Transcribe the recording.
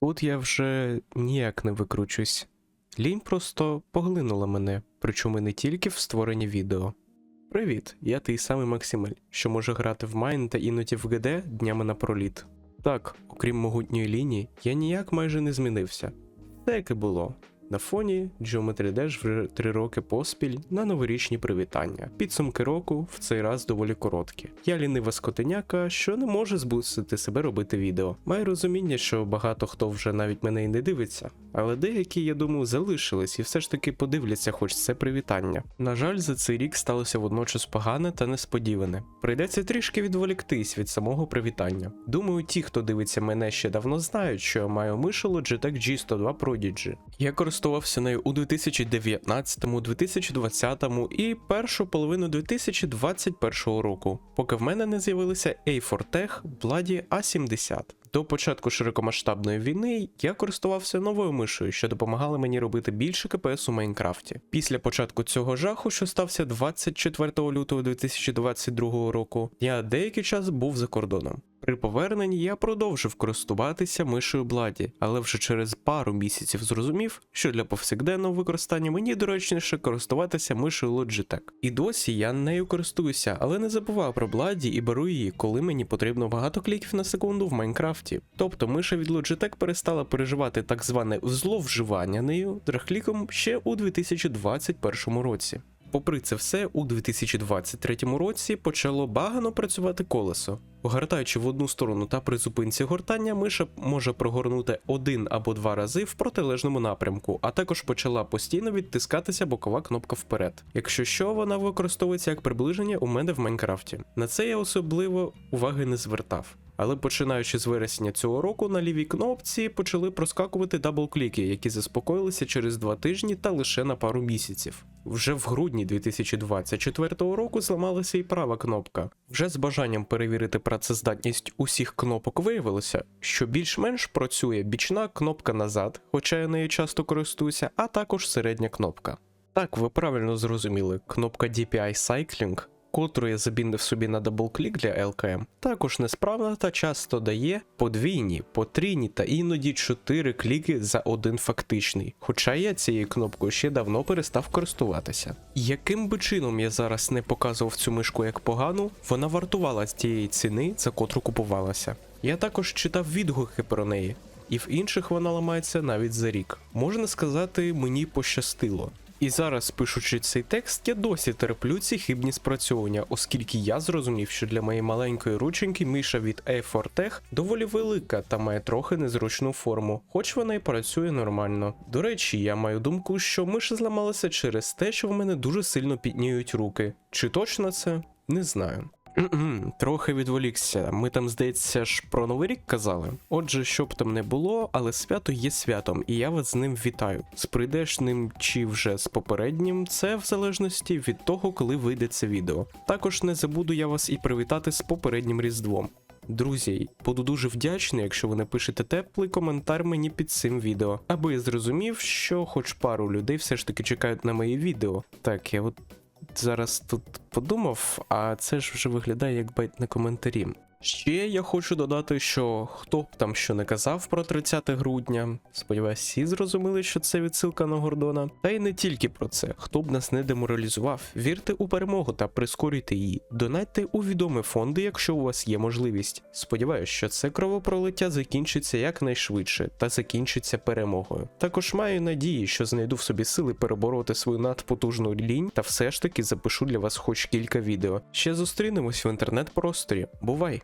Тут я вже ніяк не викручусь. Лінь просто поглинула мене, причому не тільки в створенні відео. Привіт, я той самий Максимель, що може грати в Майн та іноді в ГД днями напроліт. Так, окрім могутньої лінії, я ніяк майже не змінився. Все, і було. На фоні Geometry Dash вже три роки поспіль на новорічні привітання. Підсумки року в цей раз доволі короткі. Я лінива скотиняка, що не може збусити себе робити відео. Маю розуміння, що багато хто вже навіть мене і не дивиться, але деякі, я думаю, залишились і все ж таки подивляться, хоч це привітання. На жаль, за цей рік сталося водночас погане та несподіване. Прийдеться трішки відволіктись від самого привітання. Думаю, ті, хто дивиться мене ще давно, знають, що я маю мишу Logitech G102 Prodigy. Я користувався нею у 2019, 2020 і першу половину 2021 року, поки в мене не з'явилися A4Tech Bloody A70. До початку широкомасштабної війни я користувався новою мишою, що допомагала мені робити більше КПС у Майнкрафті. Після початку цього жаху, що стався 24 лютого 2022 року, я деякий час був за кордоном. При поверненні я продовжив користуватися мишею Бладі, але вже через пару місяців зрозумів, що для повсякденного використання мені доречніше користуватися мишею Logitech. І досі я нею користуюся, але не забував про Бладі і беру її, коли мені потрібно багато кліків на секунду в Майнкрафті. Тобто миша від Logitech перестала переживати так зване зловживання нею драхліком ще у 2021 році. Попри це все, у 2023 році почало багано працювати колесо. Гортаючи в одну сторону та при зупинці гортання, миша може прогорнути один або два рази в протилежному напрямку, а також почала постійно відтискатися бокова кнопка вперед. Якщо що, вона використовується як приближення у мене в Майнкрафті. На це я особливо уваги не звертав. Але починаючи з вересня цього року на лівій кнопці почали проскакувати даблкліки, які заспокоїлися через два тижні та лише на пару місяців. Вже в грудні 2024 року зламалася і права кнопка. Вже з бажанням перевірити працездатність усіх кнопок виявилося, що більш-менш працює бічна кнопка назад, хоча я нею часто користуюся, а також середня кнопка. Так, ви правильно зрозуміли, кнопка DPI Cycling котру я забіндив собі на даблклік для LKM, також несправна та часто дає подвійні, потрійні та іноді чотири кліки за один фактичний. Хоча я цією кнопкою ще давно перестав користуватися. Яким би чином я зараз не показував цю мишку як погану, вона вартувала з тієї ціни, за котру купувалася. Я також читав відгуки про неї. І в інших вона ламається навіть за рік. Можна сказати, мені пощастило. І зараз, пишучи цей текст, я досі терплю ці хибні спрацьовування, оскільки я зрозумів, що для моєї маленької рученьки миша від A4Tech доволі велика та має трохи незручну форму, хоч вона і працює нормально. До речі, я маю думку, що миша зламалася через те, що в мене дуже сильно підніють руки. Чи точно це? Не знаю. Трохи відволікся. Ми там, здається, ж про новий рік казали. Отже, що б там не було, але свято є святом, і я вас з ним вітаю. З прийдешним чи вже з попереднім, це в залежності від того, коли вийде це відео. Також не забуду я вас і привітати з попереднім різдвом. Друзі, буду дуже вдячний, якщо ви напишете теплий коментар мені під цим відео, аби я зрозумів, що хоч пару людей все ж таки чекають на мої відео. Так, я от зараз тут подумав, а це ж вже виглядає як байт на коментарі. Ще я хочу додати, що хто б там що не казав про 30 грудня, сподіваюсь, всі зрозуміли, що це відсилка на Гордона. Та й не тільки про це, хто б нас не деморалізував, вірте у перемогу та прискорюйте її. Донайте у відомі фонди, якщо у вас є можливість. Сподіваюсь, що це кровопролиття закінчиться якнайшвидше та закінчиться перемогою. Також маю надії, що знайду в собі сили перебороти свою надпотужну лінь та все ж таки запишу для вас хоч кілька відео. Ще зустрінемось в інтернет-просторі. Бувай!